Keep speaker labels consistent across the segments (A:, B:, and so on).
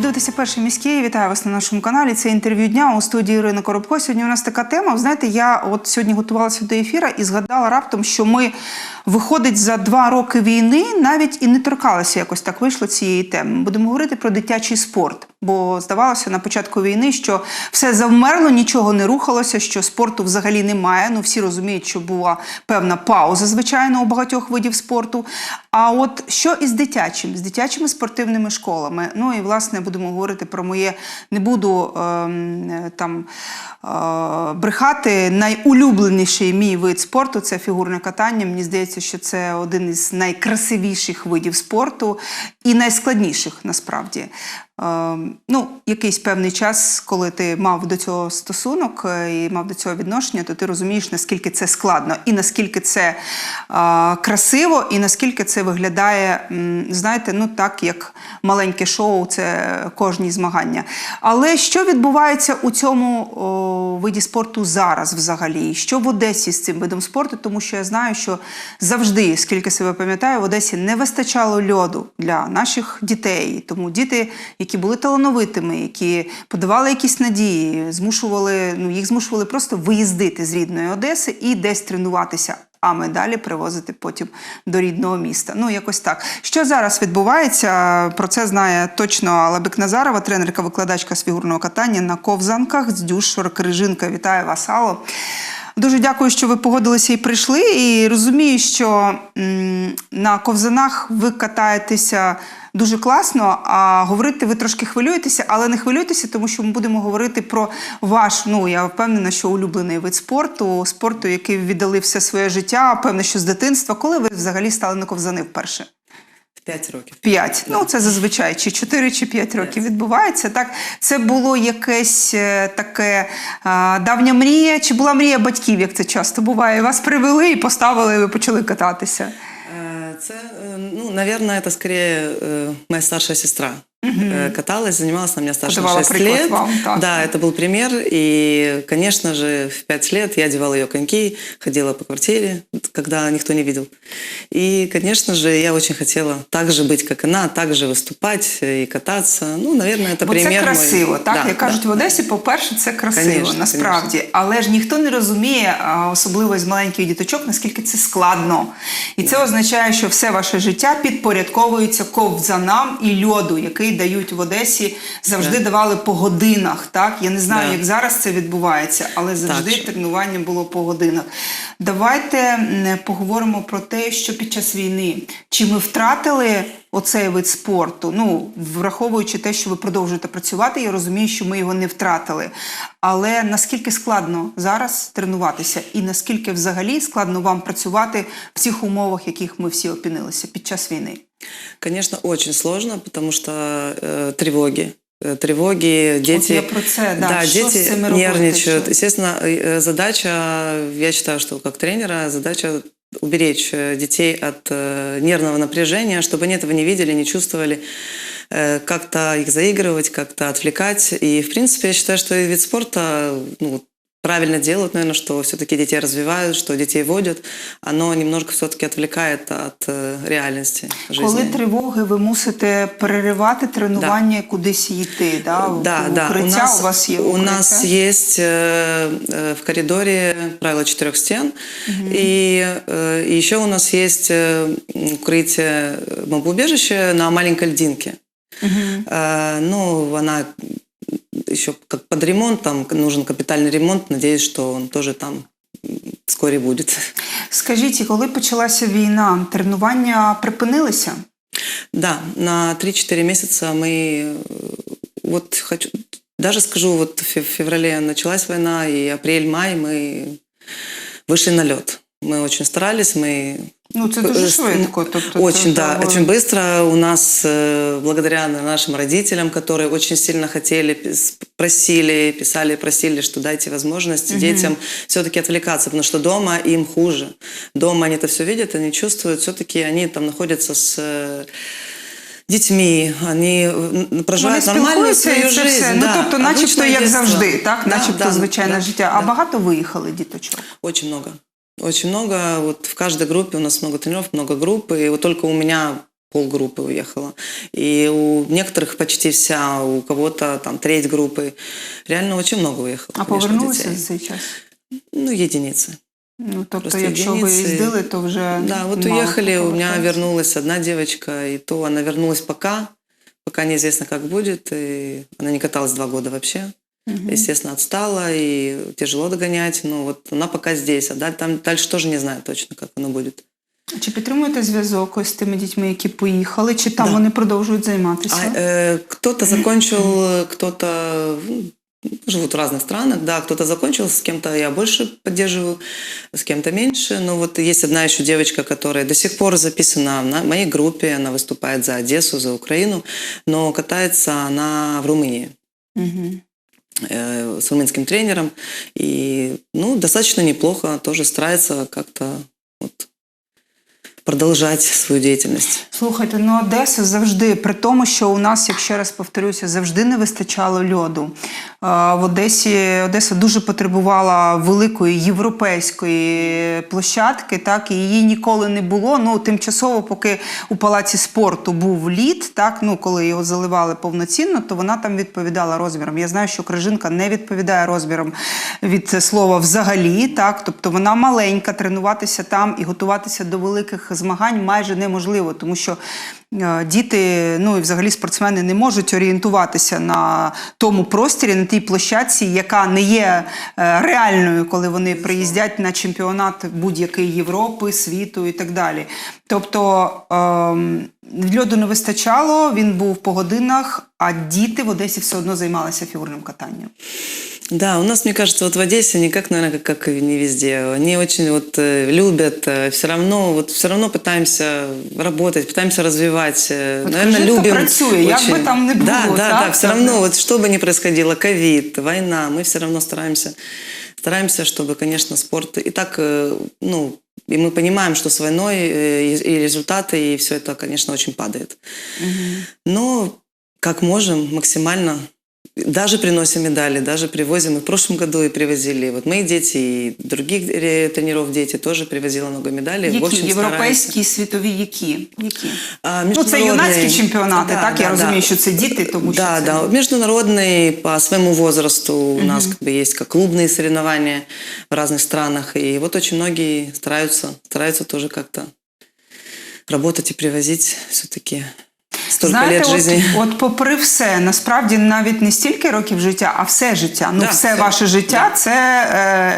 A: Ви дивитеся перший міський. Вітаю вас на нашому каналі. Це інтерв'ю дня у студії Ірини Коробко. Сьогодні у нас така тема. Ви знаєте, я от сьогодні готувалася до ефіра і згадала раптом, що ми виходить за два роки війни, навіть і не торкалися якось так вийшло цієї теми. Будемо говорити про дитячий спорт. Бо здавалося на початку війни, що все завмерло, нічого не рухалося, що спорту взагалі немає. Ну всі розуміють, що була певна пауза, звичайно, у багатьох видів спорту. А от що із дитячим, з дитячими спортивними школами? Ну і власне будемо говорити про моє не буду е, там е, брехати. Найулюбленіший мій вид спорту це фігурне катання. Мені здається, що це один із найкрасивіших видів спорту і найскладніших насправді. Ем, ну, якийсь певний час, коли ти мав до цього стосунок е, і мав до цього відношення, то ти розумієш, наскільки це складно, і наскільки це е, красиво, і наскільки це виглядає, знаєте, ну так, як маленьке шоу, це кожні змагання. Але що відбувається у цьому о, виді спорту зараз взагалі? Що в Одесі з цим видом спорту? Тому що я знаю, що завжди, скільки себе пам'ятаю, в Одесі не вистачало льоду для наших дітей. Тому діти, які були талановитими, які подавали якісь надії, змушували, ну їх змушували просто виїздити з рідної Одеси і десь тренуватися. А медалі привозити потім до рідного міста. Ну, якось так. Що зараз відбувається? Про це знає точно Алабик Назарова, тренерка, викладачка з фігурного катання на ковзанках. Здюш Шорокрижинка. Вітаю вас, Алло. Дуже дякую, що ви погодилися і прийшли. І розумію, що на ковзанах ви катаєтеся дуже класно, а говорити ви трошки хвилюєтеся, але не хвилюйтеся, тому що ми будемо говорити про ваш, ну я впевнена, що улюблений вид спорту, спорту, який віддали все своє життя, певне, що з дитинства. Коли ви взагалі стали на ковзани вперше?
B: 5 років.
A: П'ять. Ну, це зазвичай чи чотири, чи п'ять років відбувається. Так, це було якесь е, таке а, давня мрія, чи була мрія батьків, як це часто буває. Вас привели і поставили, і ви почали кататися.
B: Е, Це, е, ну, навірно, це скорее э, моя старша сестра Э, Каталась, занималась, она меня старше на
A: Подавала
B: 6
A: приклад
B: лет.
A: вам, так.
B: Да, это был пример. И, конечно же, в 5 лет я одевала ее коньки, ходила по квартире, когда никто не видел. И, конечно же, я очень хотела так же быть, как она, так же выступать и кататься. Ну, наверное, это
A: Бо
B: пример
A: це
B: мой.
A: красиво, так?
B: Да,
A: Як кажуть
B: да.
A: в Одесі, по-перше, це красиво,
B: Конечно,
A: насправді. Але ж ніхто не розуміє, а, особливо з маленьких діточок, наскільки це складно. І це означає, що все ваше життя підпорядковується ковзанам і льоду, який дають в Одесі, завжди давали по годинах. Так? Я не знаю,
B: Да.
A: як зараз це відбувається, але завжди
B: так.
A: тренування було по годинах. Давайте поговоримо про те, що під час війни чи ми втратили оцей вид спорту. Ну, враховуючи те, що ви продовжуєте працювати, я розумію, що ми його не втратили. Але наскільки складно зараз тренуватися, і наскільки взагалі складно вам працювати в цих умовах, яких ми всі опинилися під час війни?
B: Конечно, очень сложно, потому что э, тревоги. Э, Тревоги, дети,
A: я про це, да. Що з
B: дети
A: цими робити?
B: нервничают.
A: Що?
B: Естественно, э, задача, я считаю, что как тренера, задача уберечь э, детей от э, нервного напряжения, чтобы они этого не видели, не чувствовали, э, как-то их заигрывать, как-то отвлекать. И, в принципе, я считаю, что и вид спорта ну, правильно делают, наверное, что все-таки детей развивают, что детей водят. Оно немножко все-таки отвлекает от э, реальности жизни.
A: Коли тривоги, ви мусите переривати тренування, кудись йти. Да? В-
B: Да,
A: в
B: да. У
A: укриття
B: нас,
A: у вас є
B: у
A: укриття?
B: нас есть э, э, в коридоре правило четырех стен, и, э, и еще у нас есть э, укрытие бомбоубежище на маленькой льдинке. Э, ну, она еще как под ремонт, там нужен капитальный ремонт. Надеюсь, что он тоже там м, вскоре будет.
A: Скажіть, і коли почалася війна, тренування припинилися?
B: Да, на 3-4 месяца мы, э, вот хочу, даже скажу, вот в фев- феврале началась война, и апрель-май мы вышли на лед. Мы очень старались, мы
A: Ну, це дуже
B: Э,
A: швидко. Тобто,
B: очень,
A: це
B: да,
A: треба-
B: очень быстро. У нас, э, благодаря нашим родителям, которые очень сильно хотели, пис- просили, писали, просили, что дайте возможность детям все-таки отвлекаться, потому что дома им хуже. Дома они это все видят, они чувствуют, все-таки они там находятся с э, детьми, они э, проживають
A: Вони
B: нормальну
A: спілкуються
B: свою
A: і це
B: жизнь.
A: все. Ну,
B: да,
A: тобто, начебто,
B: обычное
A: як
B: детство.
A: завжди, так?
B: Да,
A: начебто
B: да,
A: звичайне
B: да,
A: життя. А
B: да.
A: багато виїхали діточок?
B: Очень много. Очень много. Вот в каждой группе у нас много тренеров, много групп. И вот только у меня полгруппы уехала. И у некоторых почти вся, у кого-то там треть группы. Реально очень много уехало.
A: А
B: конечно,
A: повернулися
B: детей.
A: за цей час?
B: Ну, единицы.
A: Ну, тобто,
B: Просто
A: якщо ви
B: єдиниці.
A: їздили, то вже
B: Да, вот
A: мало
B: уехали,
A: хто
B: у меня
A: повертається.
B: вернулась одна девочка, и то она вернулась пока, пока неизвестно, как будет, и она не каталась два года вообще.
A: Мгм.
B: Естественно, отстала, и тяжело догонять, но вот она пока здесь, а да- там дальше тоже не знаю точно, как оно будет.
A: Чи підтримуєте зв'язок ось з тими дітьми, які поїхали, чи там
B: Да.
A: вони продовжують займатися?
B: А, э, кто-то закончил, кто-то ну, живут в разных странах, да, кто-то закончил, с кем-то я больше поддерживаю, с кем-то меньше. Но вот есть одна еще девочка, которая до сих пор записана на моей группе, она выступает за Одессу, за Украину, но катается она в Румынии
A: Мгм.
B: Э, с румынским тренером. И, ну, достаточно неплохо, тоже старается как-то вот, продолжать свою деятельность.
A: Слухайте, ну Одеса завжди, при тому, що у нас, якщо раз повторюся, завжди не вистачало льоду. В Одесі Одеса дуже потребувала великої європейської площадки, так і її ніколи не було. Ну тимчасово, поки у палаці спорту був лід, так ну коли його заливали повноцінно, то вона там відповідала розмірам. Я знаю, що Крижинка не відповідає розмірам від слова взагалі, так тобто вона маленька, тренуватися там і готуватися до великих змагань майже неможливо, тому що е, діти, ну і взагалі спортсмени не можуть орієнтуватися на тому просторі, на тій площадці, яка не є е, реальною, коли вони приїздять на чемпіонат будь-який Європи, світу і так далі. Тобто ем, льоду не вистачало, він був по годинах, а діти в Одесі все одно займалися фігурним катанням.
B: Да, у нас, мне кажется, вот в Одессе никак, наверное, как, как и не везде. Они очень вот э, любят, все равно, вот все равно пытаемся работать, пытаемся развивать. э,
A: Вот
B: наверное, любим.
A: працює, як би там не
B: Да,
A: було,
B: да,
A: так?
B: да, все
A: Так,
B: равно,
A: да.
B: вот что бы ни происходило, ковид, война, мы все равно стараемся, стараемся, чтобы, конечно, спорт и так, э, ну, и мы понимаем, что с войной э, и и результаты, и все это, конечно, очень падает. Но как можем, максимально даже приносим медали, даже привозим. И в прошлом году и привозили. Вот мои дети и других ре- тренеров дети тоже привозила много медалей. в
A: Які
B: общем,
A: європейські, світові, які? які?
B: А,
A: Ну, це
B: международные-
A: юнацькі чемпіонати,
B: Да,
A: так? Я
B: да,
A: розумію,
B: да.
A: що це діти, тому що
B: Да,
A: це...
B: да. Международные по своему возрасту у нас как бы есть как клубные соревнования в разных странах. И вот очень многие стараются, стараются тоже как-то работать и привозить все-таки столько
A: Знаєте,
B: лет
A: от,
B: жизни.
A: от попри все, насправді навіть не стільки років життя, а все життя. Ну,
B: Да,
A: все,
B: все.
A: ваше життя це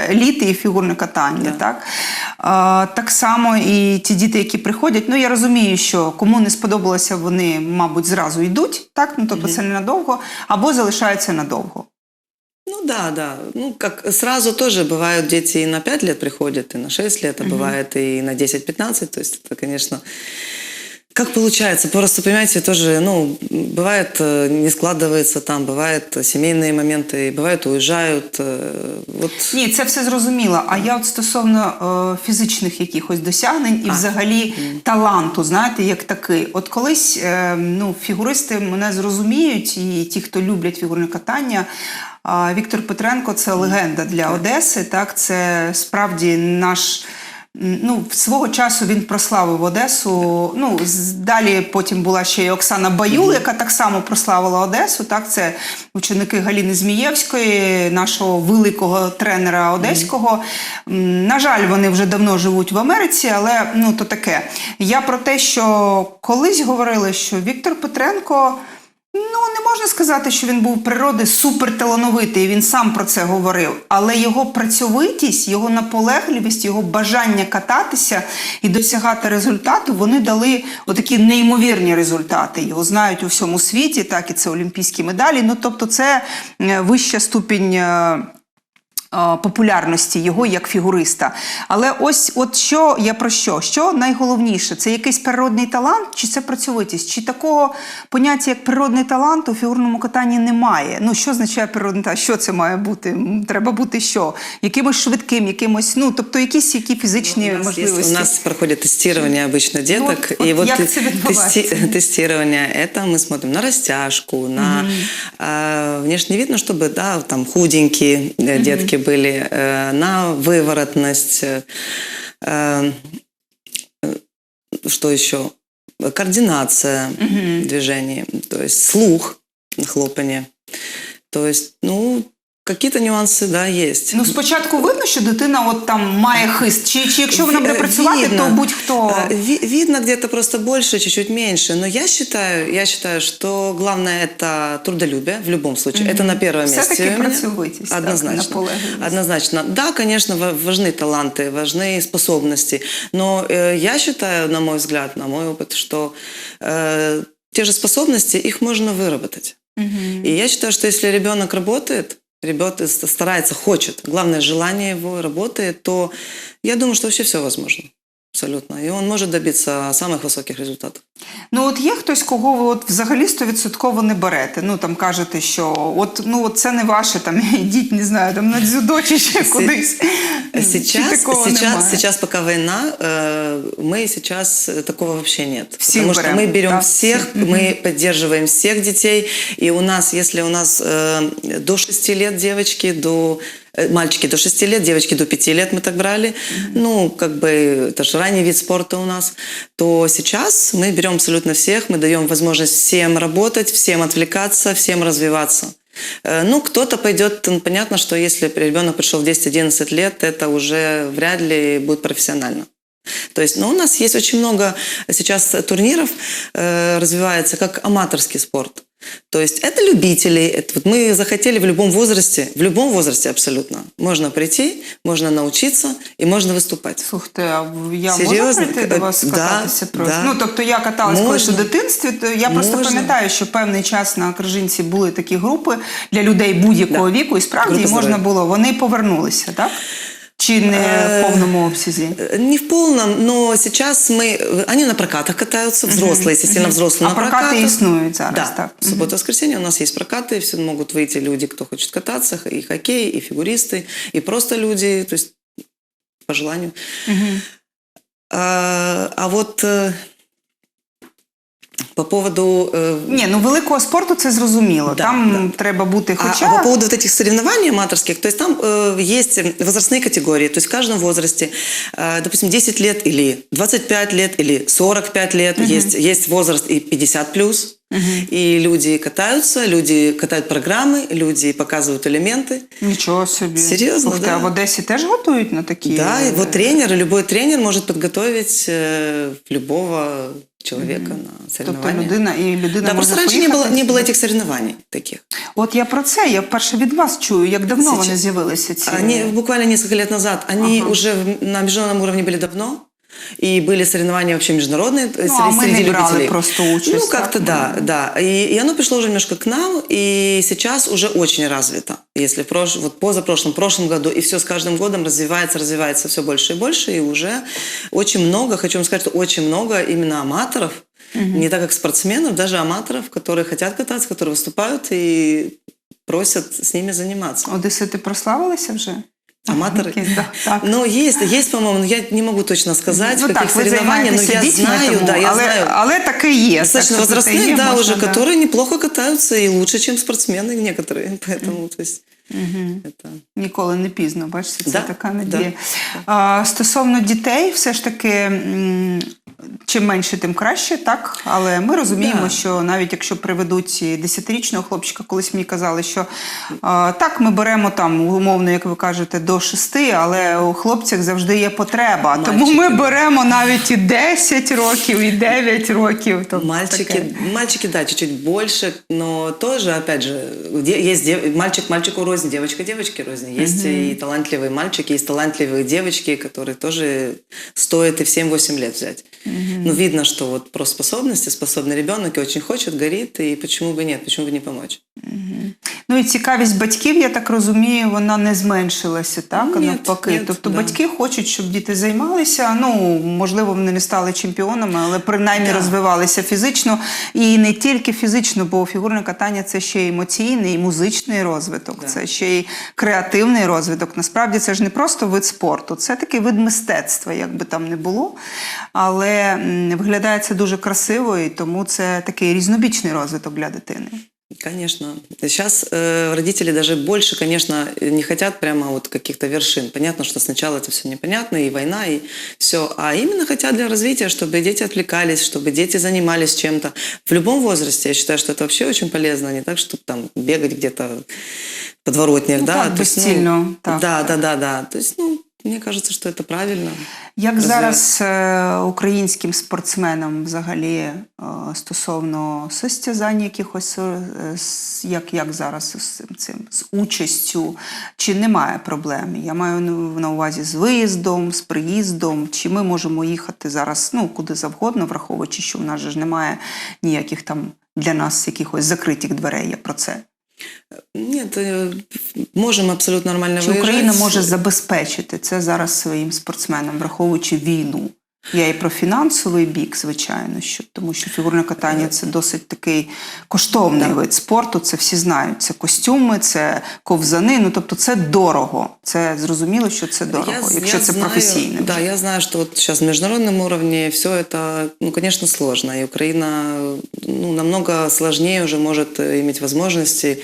A: е, літи і фігурне катання.
B: Да.
A: Так? Е, так само і ті діти, які приходять. Ну я розумію, що кому не сподобалося, вони, мабуть, зразу йдуть, так? Ну, тобто це ненадовго, або залишаються надовго.
B: Ну да, да. Ну, как сразу тоже бывают дети и на 5 лет приходят, и на 6 лет, а бывает и на 10-15. То есть это, конечно, как получается. Просто, понимаете, тоже, ну, бывает, э, не складывается там, бывает э, семейные моменты, бывает уезжают. э, Вот
A: Ні, це все зрозуміло. А я от стосовно е, фізичних якихось досягнень і
B: А.
A: взагалі таланту, знаєте, як такий. От колись е, ну, фігуристи мене зрозуміють, і ті, хто люблять фігурне катання. А Віктор Петренко це легенда для Одеси. Так, це справді наш. Ну, свого часу він прославив Одесу. Ну, далі потім була ще й Оксана Баюл, яка так само прославила Одесу. Так, це ученики Галіни Змієвської, нашого великого тренера одеського. На жаль, вони вже давно живуть в Америці, але ну то таке. Я про те, що колись говорили, що Віктор Петренко. Ну, не можна сказати, що він був природи суперталановитий, він сам про це говорив. Але його працьовитість, його наполегливість, його бажання кататися і досягати результату, вони дали отакі неймовірні результати. Його знають у всьому світі, так і це олімпійські медалі. Ну, тобто, це е, вища ступінь. е, е, Популярності його як фігуриста. Але ось от що я про що? Що найголовніше? Це якийсь природний талант, чи це працьовитість? Чи такого поняття, як природний талант, у фігурному катанні немає? Ну, що означає природний талант? Що це має бути? М, Треба бути що? Якимось швидким, якимось, ну, тобто якісь які фізичні
B: у нас, есть-
A: можливості.
B: у нас проходит тестирование обычно деток.
A: вот-
B: и
A: вот
B: вот
A: як
B: те-
A: це відбувається?
B: тести- тестирование, это мы смотрим на растяжку, на а, внешне видно, чтобы да, там худенькие э, детки были, э, на выворотность. э, э, что еще? координация движений, то есть слух, хлопанье. То есть, ну, какие-то нюансы, да, есть.
A: Ну, спочатку видно, що дитина от там має хист. Чи, чи якщо вона буде
B: Ви-
A: працювати,
B: видно.
A: то будь-хто.
B: Э, ви- Видно где-то просто больше, чуть-чуть меньше. Но я считаю, я считаю, что главное это трудолюбие в любом случае. Это на первом месте.
A: Все-таки
B: у меня.
A: працьовитість, так,
B: Однозначно.
A: наполегливість.
B: Однозначно. Да, конечно, ва- важны таланты, важны способности. Но э, я считаю, на мой взгляд, на мой опыт, что э, те же способности, их можно выработать.
A: Мгм.
B: И я считаю, что если ребенок работает, ребенок старается, хочет, главное желание его работает, то я думаю, что вообще все возможно. Абсолютно. И он может добиться самых высоких результатов.
A: Ну, от є хтось, кого ви от взагалі стовідсотково не берете. Ну там кажете, що от ну от це не ваше, там ідіть, не знаю, там на дзюдо чи ще кудись. Чи
B: Сейчас,
A: такого
B: сейчас,
A: немає?
B: сейчас, пока война, э, мы сейчас э, такого вообще нет.
A: Всех
B: потому что
A: берем,
B: мы берем
A: да,
B: всех,
A: всех.
B: мы поддерживаем всех детей. И у нас, если у нас э, до 6 лет девочки, до э, мальчики до 6 лет, девочки до 5 лет мы так брали, ну, как бы, это же ранний вид спорта у нас, то сейчас мы берем абсолютно всех, мы даем возможность всем работать, всем отвлекаться, всем развиваться. Э, Ну, кто-то пойдет, ну, понятно, что если ребенок пришел в 10-11 лет, это уже вряд ли будет профессионально. То есть, ну, у нас есть очень много сейчас турниров, э, развивается как аматорский спорт. То есть это любители, это вот мы захотели в любом возрасте, в любом возрасте абсолютно. Можно прийти, можно научиться и можно выступать.
A: Слухайте, а в- я можу
B: Серйозно?
A: прийти до вас
B: Да,
A: кататися просто?
B: да.
A: Ну, тобто я каталась колись у
B: Можна.
A: дитинстві, то я просто
B: Можна.
A: пам'ятаю, що певний час на Крижинці були такі групи для людей будь-якого
B: Да.
A: віку, і справді
B: Групи
A: можна
B: здоров'я.
A: було. Вони повернулися, так? Чи не в
B: Е,
A: повному обсязі?
B: Э, Не в полном, но сейчас мы... Они на прокатах катаются, взрослые, естественно, взрослые
A: А
B: на
A: прокати
B: прокатах.
A: існують зараз,
B: Да,
A: так?
B: в субботу воскресенье у нас есть прокаты, все могут выйти люди, кто хочет кататься, и хоккей, и фигуристы, и просто люди, то есть по желанию. А, а вот э, по поводу... э,
A: Ні, ну великого спорту це зрозуміло.
B: Да,
A: там треба бути
B: А-
A: хоча.
B: А, по поводу вот этих соревнований аматорских, то есть там э, есть возрастные категории, то есть в каждом возрасте, э, допустим, 10 лет или 25 лет или 45 лет, есть, есть возраст и 50 плюс, и люди катаются, люди катают программы, люди показывают элементы.
A: Нічого собі.
B: Серйозно,
A: Слухайте,
B: да.
A: а в Одесі теж готують на такі.
B: Да, и
A: е,
B: вот тренер, любой тренер может подготовить э, любого человека на
A: Тобто
B: соревнования.
A: людина і людина
B: Да,
A: може
B: просто раньше не
A: поїхати
B: было, не
A: собі.
B: было этих соревнований таких.
A: От я про це, я вперше від вас чую. Як давно
B: Сейчас.
A: вони з'явилися ці?
B: Они буквально несколько лет назад, они
A: Ага.
B: уже в- на международном уровне были давно. И были соревнования вообще международные э,
A: Ну, а мы
B: среди
A: не брали
B: любителей.
A: просто участь,
B: Ну, как-то да,
A: мы-
B: да. И, и оно пришло уже немножко к нам, и сейчас уже очень развито. Если прош... вот позапрошлом, прошлом году, и все с каждым годом развивается, развивается все больше и больше, и уже очень много, хочу вам сказать, что очень много именно аматоров, не так как спортсменов, даже аматоров, которые хотят кататься, которые выступают и просят с ними заниматься.
A: Одесити прославилися вже?
B: Аматоры?
A: Якісь, да, так.
B: Ну, есть, есть, по-моему, но я не могу точно сказать,
A: Ну
B: в каких
A: так, ви
B: соревнованиях, но
A: займаєтеся
B: я
A: дітьми,
B: знаю,
A: тому,
B: да, я
A: але,
B: знаю.
A: але таке є.
B: Достаточно
A: так, що це
B: возрастных,
A: є,
B: да,
A: можна,
B: уже, которые неплохо катаются и лучше, чем спортсмены некоторые. Поэтому, то есть, это...
A: Ніколи не пізно, бачите, це
B: Да,
A: така
B: да.
A: надія. А, стосовно дітей, все ж таки, м, чим менше, тим краще, так? Але ми розуміємо,
B: Да.
A: що навіть якщо приведуть і 10-річного хлопчика, колись мені казали, що а, так, ми беремо там умовно, як ви кажете, до 6, але у хлопцях завжди є потреба. Тому ми
B: Мальчики.
A: беремо навіть і 10 років, і 9 років. Тобто
B: Мальчики,
A: таке.
B: мальчики, да, чуть-чуть больше, но тоже, опять же, де- есть дев- мальчик мальчику рознь, девочка девочке рознь. Есть и талантливые мальчики, есть талантливые девочки, которые тоже стоит и в 7-8 лет взять. Ну, видно, что вот про способности, способный ребенок и очень хочет, горит, и почему бы нет, почему бы не помочь.
A: Ну і цікавість батьків, я так розумію, вона не зменшилася, так? а
B: Ні,
A: навпаки.
B: ні,
A: тобто
B: да.
A: батьки хочуть, щоб діти займалися. Ну, можливо, вони не стали чемпіонами, але принаймні
B: Да.
A: розвивалися фізично. І не тільки фізично, бо фігурне катання це ще й емоційний, і музичний розвиток,
B: Да.
A: це ще й креативний розвиток. Насправді це ж не просто вид спорту, це такий вид мистецтва, як би там не було. Але м, виглядає це дуже красиво, і тому це такий різнобічний розвиток для дитини.
B: Конечно. Сейчас э, родители даже больше, конечно, не хотят прямо вот каких-то вершин. Понятно, что сначала это все непонятно, и война, и все. А именно хотят для развития, чтобы дети отвлекались, чтобы дети занимались чем-то. В любом возрасте, я считаю, что это вообще очень полезно, а не так, чтобы там бегать где-то в подворотнях,
A: Ну,
B: да.
A: так,
B: То есть, ну,
A: безцільно, так,
B: да,
A: так.
B: да, да, да. То есть, ну, мне кажется, что это правильно.
A: Як зараз е, українським спортсменам взагалі е, стосовно состязань якихось, е, як, як зараз з цим, цим з участю, чи немає проблем? Я маю на- на увазі з виїздом, з приїздом, чи ми можемо їхати зараз ну, куди завгодно, враховуючи, що в нас ж немає ніяких там для нас якихось закритих дверей я про це.
B: Нет, можемо абсолютно нормально
A: Чи. Україна може забезпечити це зараз своїм спортсменам, враховуючи війну? Я і про фінансовий бік, звичайно, що тому що фігурне катання це досить такий коштовний
B: Да.
A: вид спорту. Це всі знають. Це костюми, це ковзани. Ну тобто, це дорого. Це зрозуміло, що це дорого,
B: Я-
A: якщо
B: я
A: це
B: знаю,
A: професійне.
B: Да, я знаю, что вот сейчас на международном уровне все это, ну, конечно, сложно. И Украина ну, намного сложнее уже может э, иметь возможности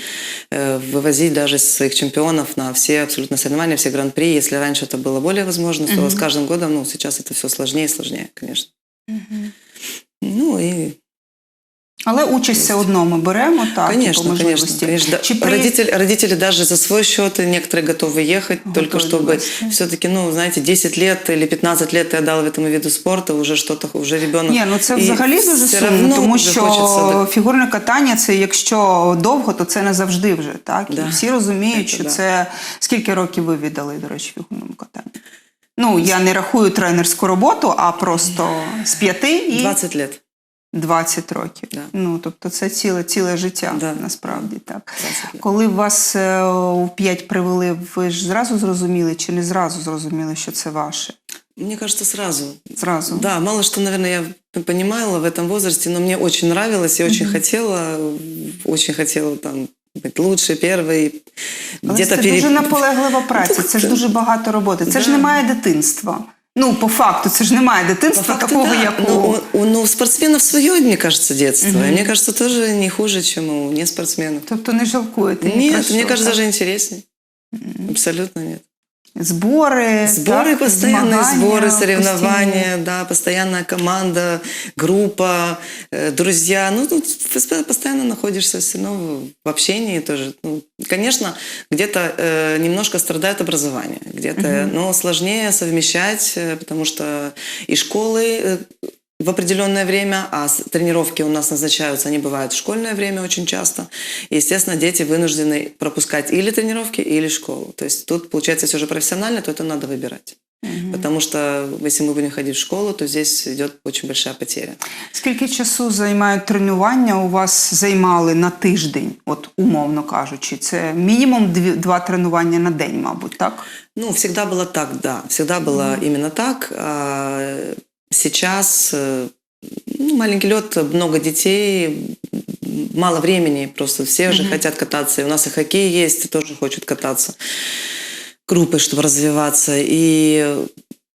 B: э, вывозить даже своих чемпионов на все абсолютно соревнования, все гран-при. Если раньше это было более возможно, то с каждым годом, ну, сейчас это все сложнее и сложнее, конечно. Ну и
A: Але участь все одно ми беремо так і по
B: Конечно, конечно,
A: можливості.
B: конечно. Да.
A: Чи при-
B: Родители, родители даже за свой счет, и некоторые готовы ехать, только
A: Готовы
B: чтобы
A: вести.
B: все-таки, ну, знаете, 10 лет или 15 лет ты отдал этому виду спорта, уже что-то, уже ребенок...
A: Ні, ну це
B: И
A: взагалі дуже
B: все
A: сумно,
B: равно
A: тому
B: уже
A: що
B: хочеться, да.
A: фігурне катання це якщо довго, то це не завжди вже. Так?
B: Да.
A: І всі розуміють,
B: Це
A: що
B: да.
A: це скільки років ви віддали, до речі, фігурному катанню? Ну, я не рахую тренерську роботу, а просто з п'яти і
B: 20 лет.
A: 20 років.
B: Да.
A: Ну, тобто це ціле, ціле життя,
B: Да.
A: насправді так. Коли вас е, у п'ять привели, ви ж зразу зрозуміли чи не зразу зрозуміли, що це ваше?
B: Мне кажется, сразу.
A: Зразу.
B: Да, мало что, наверное, я понимала в этом возрасте, но мне очень нравилось, я очень хотела, очень хотела там быть лучше, первой.
A: Але
B: Где-то
A: це
B: пере-
A: дуже наполеглива праця, це ж дуже багато роботи. Це ж немає дитинства. Ну, по факту, це ж немає
B: По
A: дитинства
B: факту,
A: такого,
B: да.
A: як
B: Но,
A: у...
B: у, у- но у спортсменів свое, мені кажется, детство. И мені кажется, теж не хуже, ніж у неспортсменів.
A: Тобто не жалкуєте ні
B: мені кажется, даже интереснее. Абсолютно нет.
A: Збори,
B: Сборы,
A: так,
B: постоянные
A: змагання
B: сборы,
A: постійні.
B: соревнования, да, постоянная команда, группа, э, друзья. Ну, тут пос- постоянно находишься все равно в общении тоже. Ну, конечно, где-то э, немножко страдает образование, где-то, но сложнее совмещать, э, потому что и школы э, в определенное время, а с- тренировки у нас назначаются, они бывают в школьное время очень часто. И, естественно, дети вынуждены пропускать или тренировки, или школу. То есть тут, получается, если уже профессионально, то это надо выбирать. Потому что если мы будем ходить в школу, то здесь идет очень большая потеря.
A: Скільки часу займають тренування у вас займали на тиждень, от умовно кажучи? Це мінімум дві, два тренування на день, мабуть, так?
B: Ну, всегда было так, да. Всегда было именно так. Сейчас э, ну, маленький лед, много детей, мало времени, просто все же хотят кататься. И у нас и хоккей есть, тоже хочет кататься. Группы, чтобы развиваться. И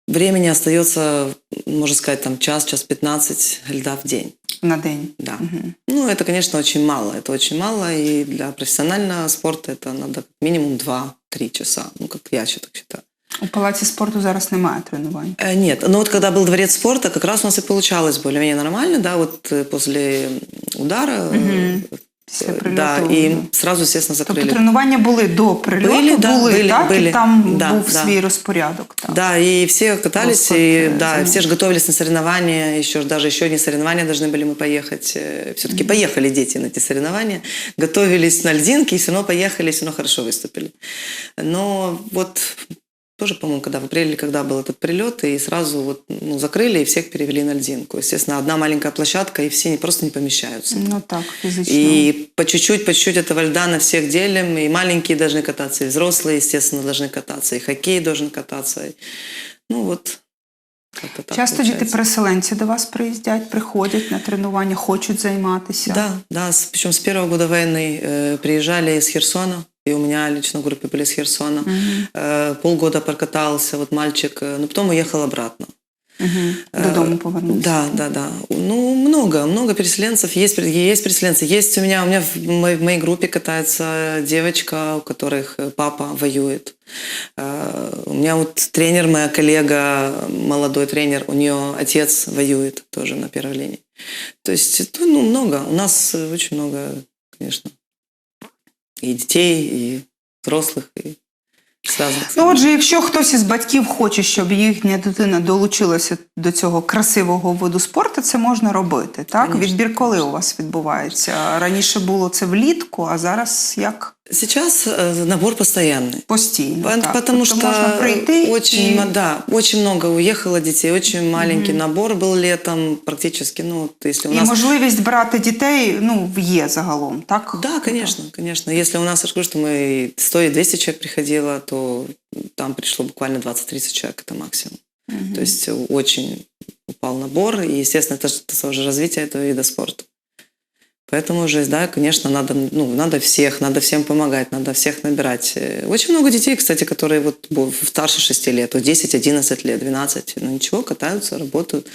B: времени остается, можно сказать, там час, час 15 льда в день.
A: На день.
B: Да. Ну, это, конечно, очень мало. Это очень мало. И для профессионального спорта это надо минимум 2-3 часа. Ну, как я еще так считаю.
A: У палаці спорту зараз немає тренувань.
B: Э, Нет, но вот когда был дворец спорта, как раз у нас и получалось более-менее нормально, да, вот э, после удара, э,
A: Після
B: э,
A: прильоту.
B: да, и сразу, естественно,
A: Тобто
B: закрыли.
A: тренування були до прильоту,
B: Були, да,
A: були,
B: були,
A: так? І
B: були.
A: там
B: Да,
A: був
B: да.
A: свій розпорядок. Так.
B: Да, и все катались,
A: Просто,
B: и
A: э,
B: да,
A: занятия.
B: все же готовились на соревнования, еще ж даже еще одни соревнования должны были мы поехать. Все-таки поехали дети на эти соревнования, готовились на льдинке, и все равно поехали, все равно хорошо выступили. Но вот тоже, по-моему, когда в апреле, когда был этот прилет, и сразу вот, ну, закрыли и всех перевели на льдинку. Естественно, одна маленькая площадка, и все не, просто не помещаются.
A: Ну так, фізично.
B: И по чуть-чуть, по чуть-чуть этого льда на всех делим. И маленькие должны кататься, и взрослые, естественно, должны кататься, и хоккей должен кататься. И, ну вот, как-то так
A: Часто
B: получается.
A: діти-переселенці до вас приїздять, приходять на тренування, хочуть займатися.
B: Да, да, с- причем с первого года войны э, приезжали из Херсона, и у меня лично в группе были из Херсона. Э, полгода прокатался вот мальчик, э, но потом уехал обратно.
A: Угу. Додому повернувся.
B: Да, да, да. Ну, много, много переселенцев. Есть, есть переселенцы. Есть у меня, у меня в моей, в моей группе катается девочка, у которых э, папа воюет. Э, У меня вот тренер, моя коллега, молодой тренер, у нее отец воюет тоже на первой линии. То есть, ну, много. У нас э, очень много, конечно, и детей, и взрослых, и связанных. с
A: Ну,
B: этим.
A: отже, якщо хтось із батьків хоче, щоб їхня дитина долучилася до цього красивого виду спорту, це можна робити. Так,
B: Конечно,
A: відбір коли у вас відбувається? Раніше було це влітку, а зараз як
B: Сейчас э, набор постоянный.
A: постійно.
B: Пон-
A: так.
B: Потому
A: тобто
B: что
A: можна прийти
B: очень,
A: і...
B: м- да, очень много уехало детей, очень маленький набор был летом, практически, ну, вот если у
A: І
B: нас...
A: можливість брати дітей ну, є загалом, так?
B: Да, конечно, конечно. Если у нас, я же говорю, что мы 100 и 200 человек приходило, то там пришло буквально 20-30 человек, это максимум.
A: Мгм.
B: То есть э, очень упал набор, и, естественно, это, же тоже развитие этого вида спорта. Поэтому уже, да, конечно, надо, ну, надо всех, надо всем помогать, надо всех набирать. Э, Очень много детей, кстати, которые вот бу- старше 6 лет, вот 10, 11 лет, 12, ну ничего, катаются, работают,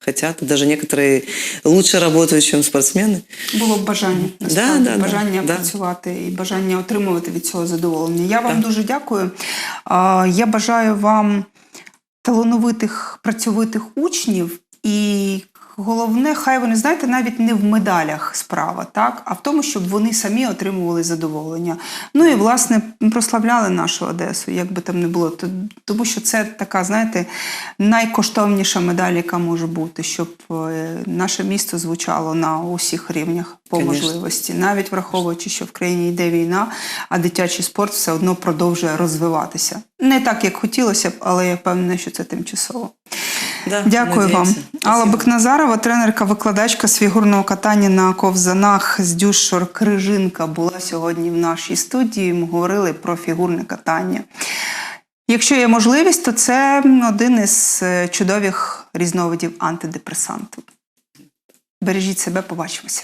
B: хотят. Даже некоторые лучше работают, чем спортсмены.
A: Було б бажання, насправді,
B: да, да,
A: бажання
B: да.
A: працювати і бажання отримувати від цього задоволення. Я вам
B: Так.
A: дуже дякую. А, Я бажаю вам талановитих працьовитих учнів і. Головне, хай вони знаєте, навіть не в медалях справа, так, а в тому, щоб вони самі отримували задоволення. Ну і власне прославляли нашу Одесу, як би там не було. Тому що це така, знаєте, найкоштовніша медаль, яка може бути, щоб е, наше місто звучало на усіх рівнях по
B: Конечно.
A: можливості, навіть враховуючи, що в країні йде війна, а дитячий спорт все одно продовжує розвиватися. Не так, як хотілося б, але я впевнена, що це тимчасово.
B: Да,
A: Дякую вам.
B: надеемся.
A: Алла
B: Спасибо.
A: Бекназарова, тренерка, викладачка з фігурного катання на ковзанах з Дюшор Крижинка була сьогодні в нашій студії. Ми говорили про фігурне катання. Якщо є можливість, то це один із е, чудових різновидів антидепресанту. Бережіть себе, побачимося.